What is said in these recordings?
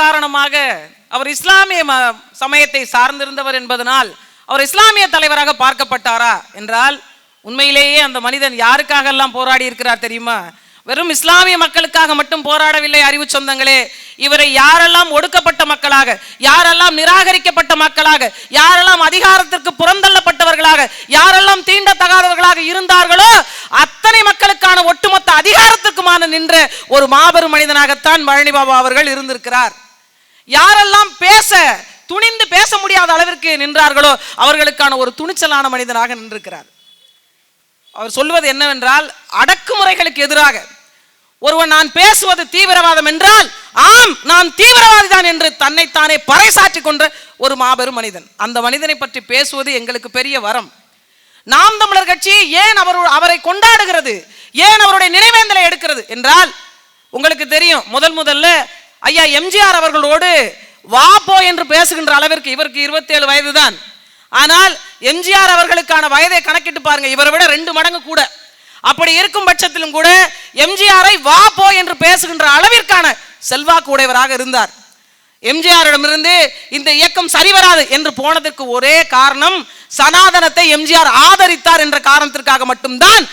காரணமாக அவர் இஸ்லாமிய சமயத்தை சார்ந்திருந்தவர் என்பதனால் அவர் இஸ்லாமிய தலைவராக பார்க்கப்பட்டாரா என்றால் உண்மையிலேயே அந்த மனிதன் யாருக்காக எல்லாம் போராடி இருக்கிறார் தெரியுமா? வெறும் இஸ்லாமிய மக்களுக்காக மட்டும் போராடவில்லை அறிவு சொந்தங்களே. இவரை யாரெல்லாம் ஒடுக்கப்பட்ட மக்களாக யாரெல்லாம் நிராகரிக்கப்பட்ட மக்களாக யாரெல்லாம் அதிகாரத்திற்கு புறந்தள்ளப்பட்டவர்களாக யாரெல்லாம் தீண்டத்தகாதவர்களாக இருந்தார்களோ அத்தனை மக்களுக்கான ஒட்டுமொத்த அதிகாரத்திற்குமான நின்ற ஒரு மாபெரும் மனிதனாகத்தான் பழனி பாபா அவர்கள் இருந்திருக்கிறார். யாரெல்லாம் பேச துணிந்து பேச முடியாத அளவிற்கு நின்றார்களோ அவர்களுக்கான ஒரு துணிச்சலான மனிதனாக நின்றிருக்கிறார். அவர் சொல்வது என்னவென்றால் அடக்குமுறைகளுக்கு எதிராக. ஒருவன் நான் பேசுவது தீவிரவாதம் என்றால் ஆம் நான் தீவிரவாதி தான் என்று தன்னைத்தானே பறைசாற்றிக் கொண்ட ஒரு மாபெரும் மனிதன். அந்த மனிதனை பற்றி பேசுவது எங்களுக்கு பெரிய வரம். நாம் தமிழர் கட்சி ஏன் அவர் அவரை கொண்டாடுகிறது? ஏன் அவருடைய நினைவேந்தலை எடுக்கிறது? என்றால் உங்களுக்கு தெரியும் முதல் முதல்ல ஐயா எம்ஜிஆர் அவர்களோடு வா போ என்று பேசுகின்ற அளவிற்கு இவருக்கு 27 வயது தான் ஆனால் எம்ஜிஆர் அவர்களுக்கான வயதை கணக்கிட்டு பாருங்க இவரை விட ரெண்டு மடங்கு கூட. அப்படி இருக்கும் பட்சத்திலும் கூட எம்ஜிஆரை வா போ என்று பேசுகின்ற அளவிற்கான செல்வாக்கு உடையவராக இருந்தார். எம்ஜிஆரிடமிருந்து இந்த இயக்கம் சரிவராது என்று போனதற்கு ஒரே காரணம் சனாதனத்தை எம்ஜிஆர் ஆதரித்தார் என்ற காரணத்திற்காக மட்டும்தான்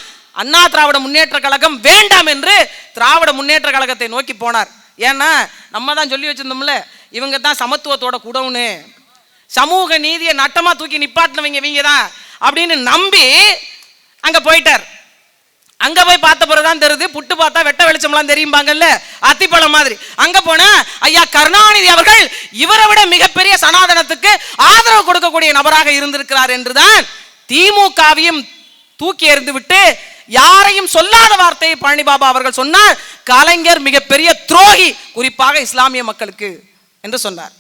அண்ணா திராவிட முன்னேற்ற கழகம் வேண்டாம் என்று திராவிட முன்னேற்ற கழகத்தை நோக்கி போனார். ஏன்னா நம்ம தான் சொல்லி வச்சிருந்தோம்ல இவங்க தான் சமத்துவத்தோட குடவுன்னு சமூக நீதியை நட்டமாக தூக்கி நிப்பாட்டினவங்க இவங்க தான் அப்படின்னு நம்பி அங்கே போயிட்டார். அங்கே போய் பார்த்த பிறகுதான் தெரியுது புட்டு பார்த்தா வெட்ட வெளிச்சம்லாம் தெரியும்பாங்கல்ல அத்திப்பழம் மாதிரி. அங்கே போனால் ஐயா கருணாநிதி அவர்கள் இவரை விட மிகப்பெரிய சனாதனத்துக்கு ஆதரவு கொடுக்கக்கூடிய நபராக இருந்திருக்கிறார் என்றுதான் திமுகவையும் தூக்கி எறிந்து விட்டு யாரையும் சொல்லாத வார்த்தையை பழனி பாபா அவர்கள் சொன்னார். கலைஞர் மிகப்பெரிய துரோகி குறிப்பாக இஸ்லாமிய மக்களுக்கு என்று சொன்னார்.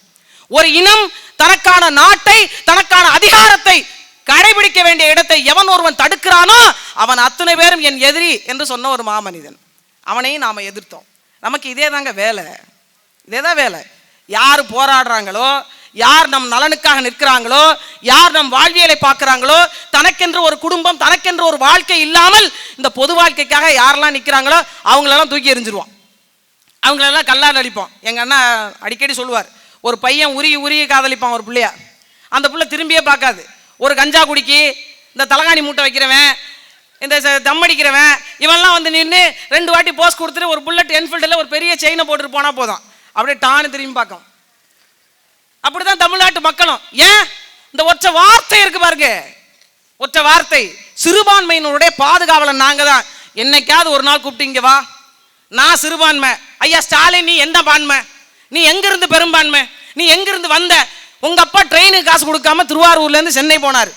ஒரு இனம் தனக்கான நாட்டை தனக்கான அதிகாரத்தை கடைபிடிக்க வேண்டிய இடத்தை எவன் ஒருவன் தடுக்கிறானோ அவன் அத்தனை பேரும் என் எதிரி என்று சொன்ன ஒரு மாமனிதன். அவனையும் நாம எதிர்த்தோம். நமக்கு இதே தாங்க வேலை. இதே தான் வேலை. யார் போராடுறாங்களோ யார் நம் நலனுக்காக நிற்கிறாங்களோ யார் நம் வாழ்வியலை பார்க்குறாங்களோ தனக்கென்று ஒரு குடும்பம் தனக்கென்று ஒரு வாழ்க்கை இல்லாமல் இந்த பொது வாழ்க்கைக்காக யாரெல்லாம் நிற்கிறாங்களோ அவங்களெல்லாம் தூக்கி எறிஞ்சிருவோம் அவங்களெல்லாம் கல்லால் அடிப்போம் எங்கள் அண்ணா அடிக்கடி சொல்லுவார் ஒரு பையன் உருகி உருகி காதலிப்பான் ஒரு பிள்ளைய. அந்த பிள்ளை திரும்பியே பார்க்காது. ஒரு கஞ்சா குடிக்கி இந்த தலகாணி மூட்டை வைக்கிறவன் இந்த தம்மடிக்கிறவன் தம் அடிக்கிறவன் இவன்லாம் வந்து நின்று ரெண்டு வாட்டி போஸ் கொடுத்துட்டு ஒரு புல்லட் என்ஃபீல்டில் ஒரு பெரிய செயினை போட்டுட்டு போனால் போதும். அப்படியே டான்னு திரும்பி பார்க்கும். அப்படிதான் தமிழ்நாட்டு மக்களும். ஏன்? இந்த ஒற்றை வார்த்தை இருக்கு பாருங்க. ஒற்றை வார்த்தை. சிறுபான்மையினருடைய பாதுகாவலன் நாங்க தான் என்னைக்காவது ஒரு நாள் கூப்பிட்டு இங்க வா. நான் சிறுபான்மை. ஐயா ஸ்டாலின் நீ எந்த பான்மை? நீ எங்கிருந்து பெரும்பான்மை? நீ எங்கிருந்து வந்த? உங்க அப்பா ட்ரெயினுக்கு காசு கொடுக்காம திருவாரூர்ல இருந்து சென்னை போனார்.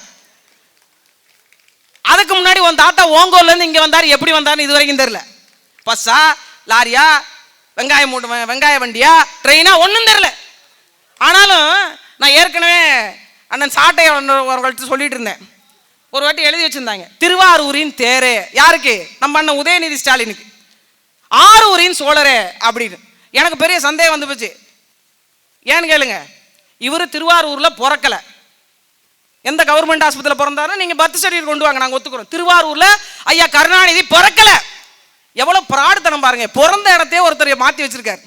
அதுக்கு முன்னாடி உன் தாத்தா ஓங்கோல்ல இருந்து இங்க வந்தார். எப்படி வந்தாருன்னு இது வரைக்கும் தெரியல. பஸ்ஸா லாரியா வெங்காய மூட்டு வெங்காய வண்டியா ட்ரெயினா ஒன்றும் தெரியல. ஆனாலும் நான் ஏற்கனவே அண்ணன் சாட்டை அவர்கள்ட்ட சொல்லிட்டு இருந்தேன். ஒரு வாட்டி எழுதி வச்சுருந்தாங்க. திருவாரூரின் தேரே. யாருக்கு? நம்ம அண்ணன் உதயநிதி ஸ்டாலினுக்கு. ஆரூரின் சோழரே அப்படின்னு. எனக்கு பெரிய சந்தேகம் வந்து போச்சு. ஏன்னு கேளுங்க. இவர் திருவாரூரில் பிறக்கல. எந்த கவர்மெண்ட் ஆஸ்பத்திரியில் பிறந்தாலும் நீங்கள் பர்த் சர்டிஃபிகேட் கொண்டு வாங்க நாங்கள் ஒத்துக்கிறோம். திருவாரூரில் ஐயா கருணாநிதி பிறக்கல. எவ்வளோ பிராடுத்தனம் பாருங்க. பிறந்த இடத்தையே ஒருத்தர் மாற்றி வச்சிருக்காரு.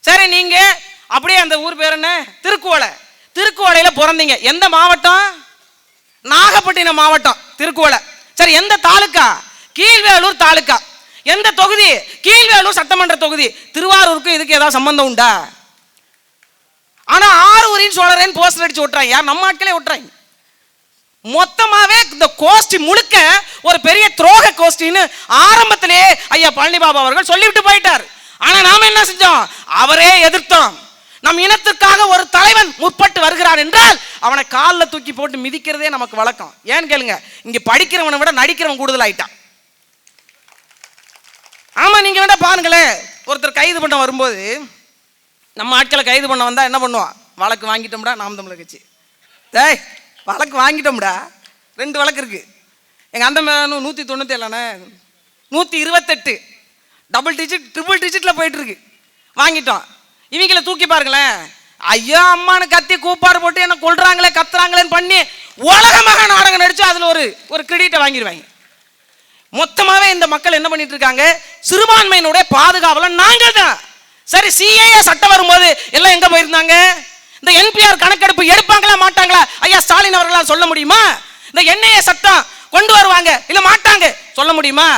சரி நீங்கள் அப்படியே அந்த ஊர் பேர் என்ன? திருக்குவளை. திருக்குவளையில் பிறந்தீங்க. எந்த மாவட்டம்? நாகப்பட்டினம் மாவட்டம் திருக்குவளை. சரி எந்த தாலுக்கா? கீழ்வேலூர் தாலுக்கா. எந்த தொகுதி? கீழ்வேலூர் சட்டமன்ற தொகுதி. திருவாரூருக்கும் இதுக்கு ஏதாவது சம்பந்தம் உண்டா? ஆனா ஆரூரின் சோழரன் போஸ்டர் அடிச்சு விட்டுறாங்க யார்? நம்ம ஆட்களே விட்டுறாங்க மொத்தமாவே இந்த கோஷ்டி முழுக்க ஒரு பெரிய துரோக கோஷ்டின்னு ஆரம்பத்திலேயே ஐயா பழனி பாபா அவர்கள் சொல்லிவிட்டு போயிட்டார். ஆனா நாம என்ன செஞ்சோம்? அவரே எதிர்த்தோம். நம் இனத்துக்காக ஒரு தலைவன் முற்பட்டு வருகிறான் என்றால் அவனை காலில் தூக்கி போட்டு மிதிக்கிறதே நமக்கு வழக்கம். ஏன்னு கேளுங்க? இங்க படிக்கிறவனை விட நடிக்கிறவன் கூடுதலாயிட்டான். ஆமாம் ஆமா நீங்க பாருங்களேன். ஒருத்தர் கைது பண்ண வரும்போது நம்ம ஆட்களை கைது பண்ண வந்தா என்ன பண்ணுவான்? வழக்கு வாங்கிட்டோம்டா நாம் தமிழர் கட்சி. டேய் வழக்கு வாங்கிட்டோம்டா. ரெண்டு வழக்கு இருக்கு. எங்கள் அந்த மேலும் நூற்றி தொண்ணூற்றி ஏழாண்ணே நூற்றி இருபத்தெட்டு. டபுள் டிஜிட் ட்ரிபிள் டிஜிட்டில் போயிட்டுருக்கு வாங்கிட்டோம். இவங்களை தூக்கி பாருங்களேன். ஐயோ அம்மானு கத்தி கூப்பாடு போட்டு என்ன கொள்றாங்களே கத்துறாங்களேன்னு பண்ணி உலகமாக நாடகம் நடிச்சு அதில் ஒரு ஒரு கிரெடிட்டை வாங்கிடுவாங்க. மொத்தமாவே இந்த மக்கள் என்ன பண்ணிட்டு இருக்காங்க? சிறுபான்மையினுடைய பாதுகாவலன் நாங்கள் தான். சரி சிஏஏ சட்டம் வரும்போது எல்லாம் எங்க போயிருந்தாங்க? இந்த என்பிஆர் கணக்கெடுப்பு எடுப்பாங்களா மாட்டாங்களா? ஐயா ஸ்டாலின் அவர்களால் சொல்ல முடியுமா? இந்த என்ஐஏ சட்டம் கொண்டு வருவாங்க இல்ல மாட்டாங்க சொல்ல முடியுமா?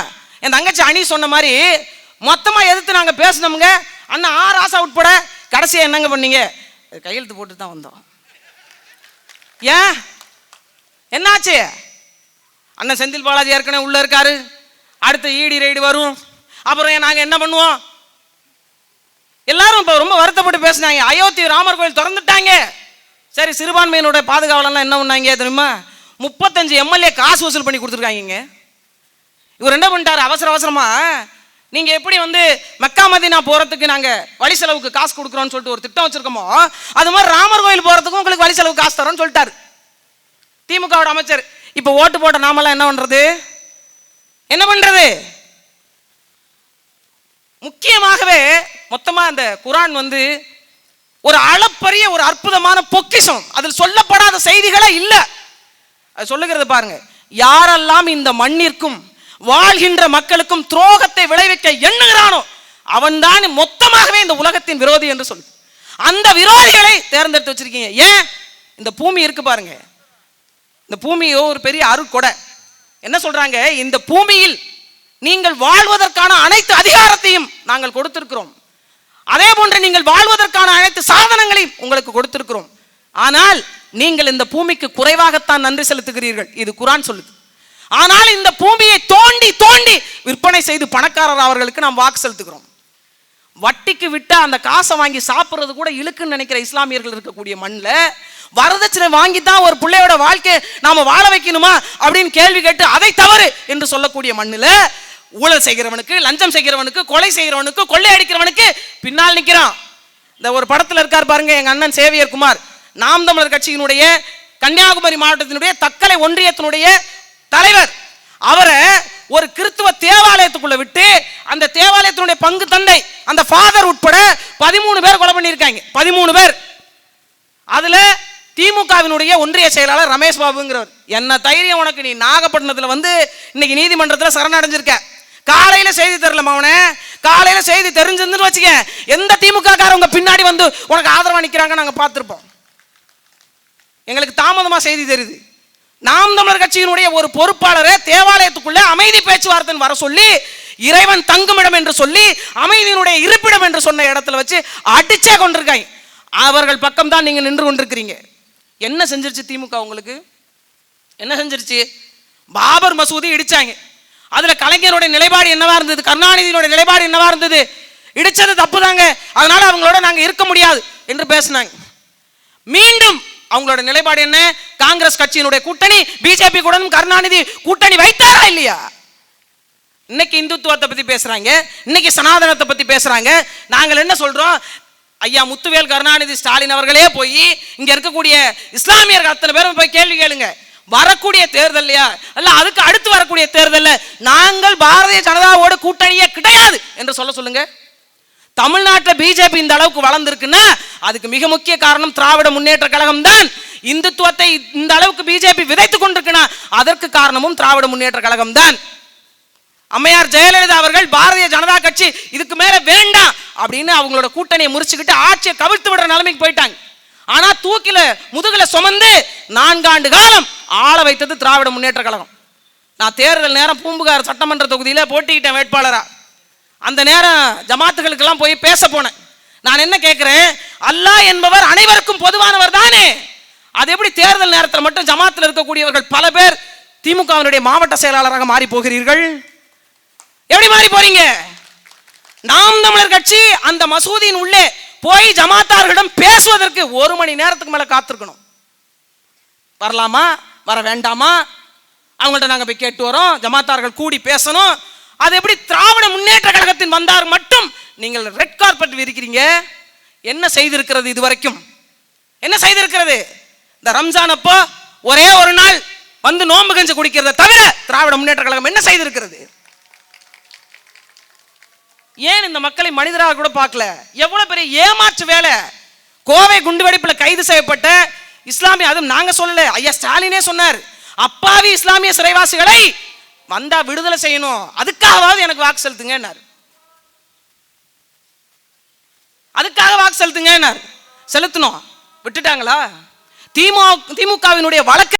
என் தங்கச்சி அணி சொன்ன மாதிரி மொத்தமா எதிர்த்து நாங்க பேசினோமுங்க. அண்ணா ஆர் ஆசா உட்பட கடைசியா என்னங்க பண்ணீங்க? கையெழுத்து போட்டு தான் வந்தோம். ஏன்? என்னாச்சு? அண்ணன் செந்தில் பாலாஜி ஏற்கனவே உள்ள இருக்காரு. அடுத்து ஈடி ரைடு வரும். அப்புறம் நாங்க என்ன பண்ணுவோம்? எல்லாரும் இப்போ ரொம்ப வருத்தப்பட்டு பேசினாங்க. அயோத்தி ராமர் கோயில் திறந்துட்டாங்க. சரி சிறுபான்மையினுடைய பாதுகாவலெல்லாம் என்ன பண்ணாங்க தெரியுமா? முப்பத்தஞ்சு எம்எல்ஏ காசு வசூல் பண்ணி கொடுத்துருக்காங்க இவர் என்ன பண்ணிட்டாரு? அவசர அவசரமா நீங்க எப்படி வந்து மக்கா மதினா போறதுக்கு நாங்க வழி செலவுக்கு காசு கொடுக்குறோன்னு சொல்லிட்டு ஒரு திட்டம் வச்சிருக்கோமோ அது மாதிரி ராமர் கோயில் போறதுக்கும் உங்களுக்கு வழி செலவுக்கு காசு தரோம்னு சொல்லிட்டாரு. திமுகவோட அமைச்சர். இப்போ ஓட்டு போட்ட நாமெல்லாம் என்ன பண்றது? என்ன பண்றது? முக்கியமாகவே மொத்தமா அந்த குரான் வந்து ஒரு அளப்பரிய ஒரு அற்புதமான பொக்கிஷம். அதில் சொல்லப்படாத செய்திகளே இல்லை. அது சொல்லுகிறது பாருங்க யாரெல்லாம் இந்த மண்ணிற்கும் வாழ்கின்ற மக்களுக்கும் துரோகத்தை விளைவிக்க எண்ணுகிறானோ அவன்தான் மொத்தமாகவே இந்த உலகத்தின் விரோதி என்று சொல்லு. அந்த விரோதிகளை தேர்ந்தெடுத்து வச்சிருக்கீங்க. ஏன்? இந்த பூமி இருக்கு பாருங்க. இந்த பூமியோ ஒரு பெரிய அருக்கொடை. என்ன சொல்றாங்க? இந்த பூமியில் நீங்கள் வாழ்வதற்கான அனைத்து அதிகாரத்தையும் நாங்கள் கொடுத்திருக்கிறோம். அதே போன்று நீங்கள் வாழ்வதற்கான அனைத்து சாதனங்களையும் உங்களுக்கு கொடுத்திருக்கிறோம். ஆனால் நீங்கள் இந்த பூமிக்கு குறைவாகத்தான் நன்றி செலுத்துகிறீர்கள். இது குரான் சொல்லுது. ஆனால் இந்த பூமியை தோண்டி தோண்டி விற்பனை செய்து பணக்காரர் அவர்களுக்கு நாம் வாக்கு செலுத்துகிறோம். வட்டிக்கு விட்டா அந்த காசை வாங்கி சாப்பிட்றது கூட இழுக்குன்னு நினைக்கிற இஸ்லாமியர்கள் இருக்கக்கூடிய மண்ணில் வரதட்சணை வாங்கி தான் ஒரு பிள்ளையோட வாழ்க்கையை நாம வாழ வைக்கணுமா அப்படின்னு கேள்வி கேட்டு அதை தவறு என்று சொல்லக்கூடிய மண்ணில் ஊழல் செய்கிறவனுக்கு லஞ்சம் செய்கிறவனுக்கு கொலை செய்கிறவனுக்கு கொள்ளை அடிக்கிறவனுக்கு பின்னால் நிற்கிறான் இந்த ஒரு படத்தில் இருக்கார் பாருங்க எங்கள் அண்ணன் சேவியர் குமார். நாம் தமிழர் கட்சியினுடைய கன்னியாகுமரி மாவட்டத்தினுடைய தக்கலை ஒன்றியத்தினுடைய தலைவர் அவரை ஒரு கிறித்துவ தேவாலயத்துக்குள்ள விட்டு அந்த தேவாலயத்தினுடைய பங்கு தந்தை அந்த ஃபாதர் உட்பட பதிமூணு பேர் கொலை பண்ணியிருக்காங்க. பதிமூணு பேர். அதுல திமுகவினுடைய ஒன்றிய செயலாளர் ரமேஷ் பாபுங்கிறவர். என்ன தைரியம் உனக்கு? நீ நாகப்பட்டினத்தில் வந்து இன்னைக்கு நீதிமன்றத்தில் சரணடைஞ்சிருக்க. காலையில் செய்தி தெரியல அவனே. காலையில் செய்தி தெரிஞ்சிருந்துன்னு வச்சுக்க எந்த திமுக காரவங்க பின்னாடி வந்து உனக்கு ஆதரவாக நிக்கிறாங்க நாங்கள் பார்த்துருப்போம். எங்களுக்கு தாமதமாக செய்தி தெரியுது. நாம் தமிழர் கட்சியினுடைய ஒரு பொறுப்பாளரை தேவாலயத்துக்குள்ளே அமைதி பேச்சுவார்த்தை வர சொல்லி இறைவன் தங்குமிடம் என்று சொல்லி அமைதியினுடைய இருப்பிடம் என்று சொன்ன இடத்துல வச்சு அடிச்சே கொண்டிருக்காங்க அவர்கள் பக்கம் தான் நீங்க நின்று கொண்டிருக்கிறீங்க. என்ன செஞ்சிருச்சு திமுக உங்களுக்கு? என்ன செஞ்சிருச்சு? பாபர் மசூதி இடிச்சாங்க. அதுல கலைஞருடைய நிலைப்பாடு என்னவா இருந்தது? கருணாநிதியினுடைய நிலைப்பாடு என்னவா இருந்தது? இடிச்சது தப்பு தாங்க அதனால அவங்களோட நாங்க இருக்க முடியாது என்று பேசினாங்க. மீண்டும் அவங்களோட நிலைப்பாடு என்ன? காங்கிரஸ் கட்சியினுடைய கூட்டணி பிஜேபி கூட கருணாநிதி கூட்டணி வைத்தாரா இல்லையா? இன்னைக்கு இந்துத்துவத்தை பத்தி பேசுறாங்க. இன்னைக்கு சனாதனத்தை பத்தி பேசுறாங்க. நாங்கள் என்ன சொல்றோம்? ஐயா முத்துவேல் கருணாநிதி ஸ்டாலின் அவர்களே போய் இங்க இருக்கக்கூடிய இஸ்லாமியர்கள் அத்தனை பேரும் போய் கேள்வி கேளுங்க. வரக்கூடிய தேர்தல்லையா அல்ல அதுக்கு அடுத்து வரக்கூடிய தேர்தல்ல நாங்கள் பாரதிய ஜனதாவோட கூட்டணியே கிடையாது என்று சொல்ல சொல்லுங்க. தமிழ்நாட்டில் பிஜேபி இந்த அளவுக்கு வளர்ந்துருக்குன்னா அதுக்கு மிக முக்கிய காரணம் திராவிட முன்னேற்ற கழகம் தான். இந்துத்துவத்தை இந்த அளவுக்கு பிஜேபி விதைத்துக் கொண்டிருக்குன்னா அதற்கு காரணமும் திராவிட முன்னேற்ற கழகம் தான். அம்மையார் ஜெயலலிதா அவர்கள் பாரதிய ஜனதா கட்சி இதுக்கு மேல வேண்டாம் அப்படின்னு அவங்களோட கூட்டணியை முறிச்சுக்கிட்டு ஆட்சியை கவிழ்த்து விடுற நிலைமைக்கு போயிட்டாங்க. ஆனா தூக்கில முதுகுல சுமந்து நான்காண்டு காலம் ஆள வைத்தது திராவிட முன்னேற்ற கழகம். நான் தேர்தல் நேரம் பூம்புகார் சட்டமன்ற தொகுதியில போட்டிக்கிட்டேன் வேட்பாளரா. அந்த நேரம் ஜமாத்துகளுக்கெல்லாம் போய் பேச போனேன். நான் என்ன கேட்குறேன் அல்லாஹ் என்பவர் அனைவருக்கும் பொதுவானவர் தானே. அது எப்படி தேர்தல் நேரத்தில் மட்டும் ஜமாத்தில் இருக்கக்கூடியவர்கள் பல பேர் திமுகவினுடைய மாவட்ட செயலாளராக மாறி போகிறீர்கள்? எப்படி மாறி போறீங்க? நாம் தமிழர் கட்சி அந்த மசூதியின் உள்ளே போய் ஜமாத்தார்களிடம் பேசுவதற்கு ஒரு மணி நேரத்துக்கு மேல காத்திருக்கணும். வரலாமா? வர வேண்டாமா? அவங்கள்ட்ட நாங்கள் போய் கேட்டு வரோம். ஜமாத்தார்கள் கூடி பேசணும். அது எப்படி திராவிட முன்னேற்ற கழகத்தின் வந்தார் மட்டும் நீங்கள் ரெட் கார்பெட் விரிக்கிறீங்க? என்ன செய்திருக்கிறது இதுவரைக்கும்? என்ன செய்திருக்கிறது? இந்த ரம்ஜான் அப்போ ஒரே ஒரு நாள் வந்து நோன்பு கஞ்சி குடிக்கிறத தவிர திராவிட முன்னேற்ற கழகம் என்ன செய்திருக்கிறது? ஏன் இந்த மக்களை மனிதராக கூட பார்க்கல? எவ்வளவு பெரிய ஏமாற்று வேலை? கோவை குண்டுவெடிப்புல கைது செய்யப்பட்ட இஸ்லாமிய அதுவும் நாங்க சொல்லல ஐயா ஸ்டாலினே சொன்னார் அப்பாவி இஸ்லாமிய சிறைவாசிகளை வந்தா விடுதலை செய்யணும். அதுக்காகவாவது எனக்கு வாக்கு செலுத்துங்கன்னாரு. அதுக்காக வாக்கு செலுத்துங்கன்னாரு. செலுத்தணும். விட்டுட்டாங்களா? திமுக திமுகவினுடைய வழக்கு